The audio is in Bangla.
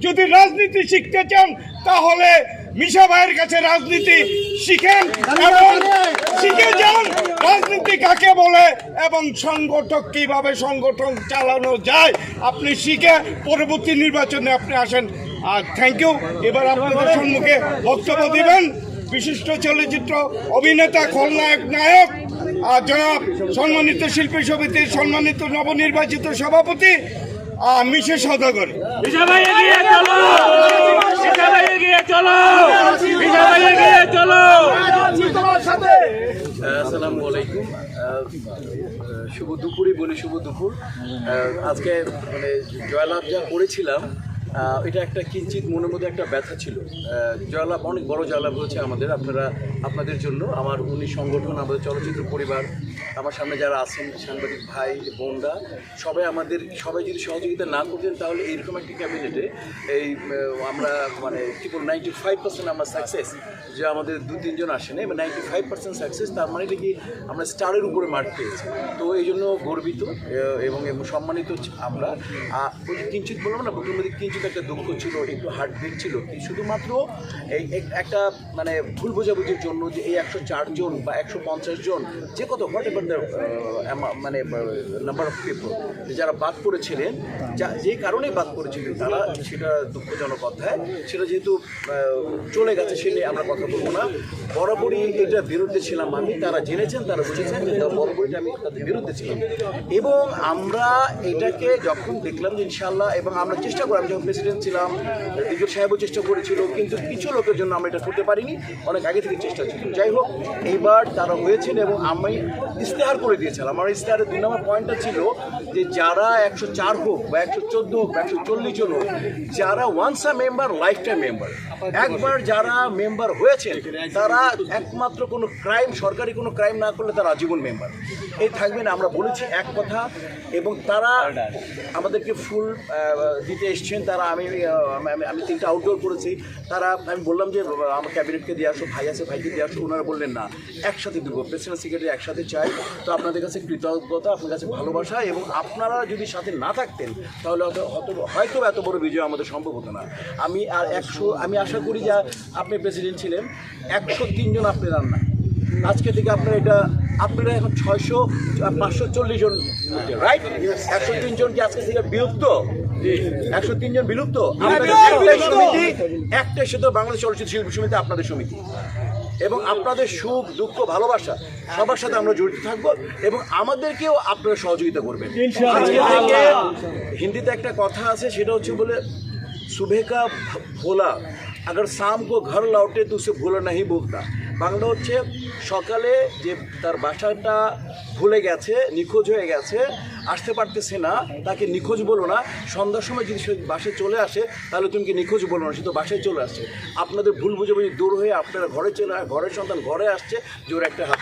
যদি রাজনীতি শিখতে চান তাহলে মিশা ভাইয়ের কাছে রাজনীতি শিখেন এবং শিখে যান রাজনীতি কাকে বলে এবং সংগঠক কীভাবে সংগঠন চালানো যায়। আপনি শিখে পরবর্তী নির্বাচনে আপনি আসেন। আর থ্যাংক ইউ এবার আপনাদের সম্মুখে বক্তব্য দিবেন বিশিষ্ট চলচ্চিত্র অভিনেতা খলনায়ক নায়ক আর জনাব সম্মানিত শিল্পী সমিতির সম্মানিত নবনির্বাচিত সভাপতি আহ, মিশে সদাগর। এগিয়ে আসসালামু আলাইকুম। শুভ দুপুরই বলি শুভ দুপুর। আজকে মানে জয়লাভ যা করেছিলাম এটা একটা কিঞ্চিত মনের মধ্যে একটা ব্যথা ছিল। জয়লাভ, অনেক বড় জয়লাভ হয়েছে আমাদের। আপনারা, আপনাদের জন্য আমার উনি সংগঠন, আমাদের চলচ্চিত্র পরিবার, আমার সামনে যারা আছেন, সাংবাদিক ভাই, বোনরা, সবাই আমাদের, সবাই যদি সহযোগিতা না করতেন তাহলে এইরকম একটি ক্যাবিনেটে এই আমরা মানে কী বলব নাইনটি ফাইভ পার্সেন্ট আমরা সাকসেস যে আমাদের দু, তিনজন আসেনি এবার নাইনটি ফাইভ পার্সেন্ট সাকসেস তার মানে এটা কি আমরা স্টারের উপরে মার্ক পেয়েছি। তো এই জন্য গর্বিত এবং সম্মানিত আমরা। কিঞ্চিত বললাম না মধ্যে কিঞ্চিত একটা দুঃখ ছিল, একটু হার্ট বিট ছিল কি শুধুমাত্র এই এক- একটা মানে ভুল বোঝাবুঝির জন্য যে এই একশো চারজন বা একশো পঞ্চাশ জন, যে কত হোয়াট এভার দ্য মানে নাম্বার অফ পিপল যারা বাদ করেছিলেন যা, যে কারণে বাদ করেছিলেন তারা সেটা দুঃখজনক অধ্যায়। সেটা যেহেতু চলে গেছে সে নিয়ে আমরা কথা বলব না। বরাবরই এটার বিরুদ্ধে ছিলাম আমি, তারা জেনেছেন, তারা বুঝেছেন বরাবরই আমি তাদের বিরুদ্ধে ছিলাম। এবং আমরা এটাকে যখন দেখলাম যে ইনশাল্লাহ এবং আমরা চেষ্টা করলাম যখন প্রেসিডেন্ট ছিলাম দিগর সাহেবও চেষ্টা করেছিল, কিন্তু কিছু লোকের জন্য আমরা এটা করতে পারিনি, অনেক আগে থেকে চেষ্টা ছিল। যাই হোক, এইবার তারা হয়েছেন এবং আমি ইস্তেহার করে দিয়েছিলাম। আমার ইস্তেহারের দুই নম্বর পয়েন্টটা ছিল যে যারা একশো চার হোক বা একশো চোদ্দ হোক বা একশো চল্লিশ জন হোক, যারা once a member lifetime member. একবার যারা মেম্বার হয়েছেন, তারা একমাত্র কোনো ক্রাইম, সরকারি কোনো ক্রাইম না করলে তারা আজীবন মেম্বার। এই থাকবেন আমরা বলেছি এক কথা এবং তারা আমাদেরকে ফুল দিতে এসছেন, তারা আহ, আমি- আমি তিনটা আউটডোর করেছি তারা আমি বললাম যে আমার ক্যাবিনেটকে দিয়ে আসো ভাই আছে ভাইকে দিয়ে আসো। ওনারা বললেন না একসাথে দেবো প্রেসিডেন্ট সেক্রেটারি একসাথে চাই। তো আপনাদের কাছে কৃতজ্ঞতা আপনার কাছে ভালোবাসা এবং আপনারা যদি সাথে না থাকতেন তাহলে হয়তো হয়তো- এত বড় বিজয় আমাদের সম্ভব হতো না। আমি আর একশো আমি আশা করি যে আপনি প্রেসিডেন্ট ছিলেন একশো তিনজন আপনি রান্না আজকে থেকে আপনারা এটা আপনারা এখন ছয়শো পাঁচশো চল্লিশ জন রাইট একশো তিনজন কি আজকে থেকে বিলুপ্ত। একশো তিনজন বিলুপ্ত? একটাই শুধু বাংলাদেশ চলচ্চিত্র শিল্পী সমিতি আপনাদের সমিতি। এবং আপনাদের সুখ দুঃখ ভালোবাসা সবার সাথে আমরা জড়িত থাকব এবং আমাদেরকেও আপনারা সহযোগিতা করবেন। হিন্দিতে একটা কথা আছে সেটা হচ্ছে বলে শুভেকা ভোলা আগার শাম কো ঘর লাউটে তো সে ভুলে নাহি ভুগতা বাংলা হচ্ছে সকালে যে তার বাসাটা ভুলে গেছে নিখোঁজ হয়ে গেছে আসতে পারতেছে না তাকে নিখোঁজ বলো না সন্ধ্যার সময় যদি সে বাসে চলে আসে তাহলে তুমি কি নিখোঁজ বলো না সে তো বাসায় চলে আসছে আপনাদের ভুল বুঝাবুঝি দূর হয়ে আপনারা ঘরে চলে ঘরের সন্তান ঘরে আসছে জোর একটা হাত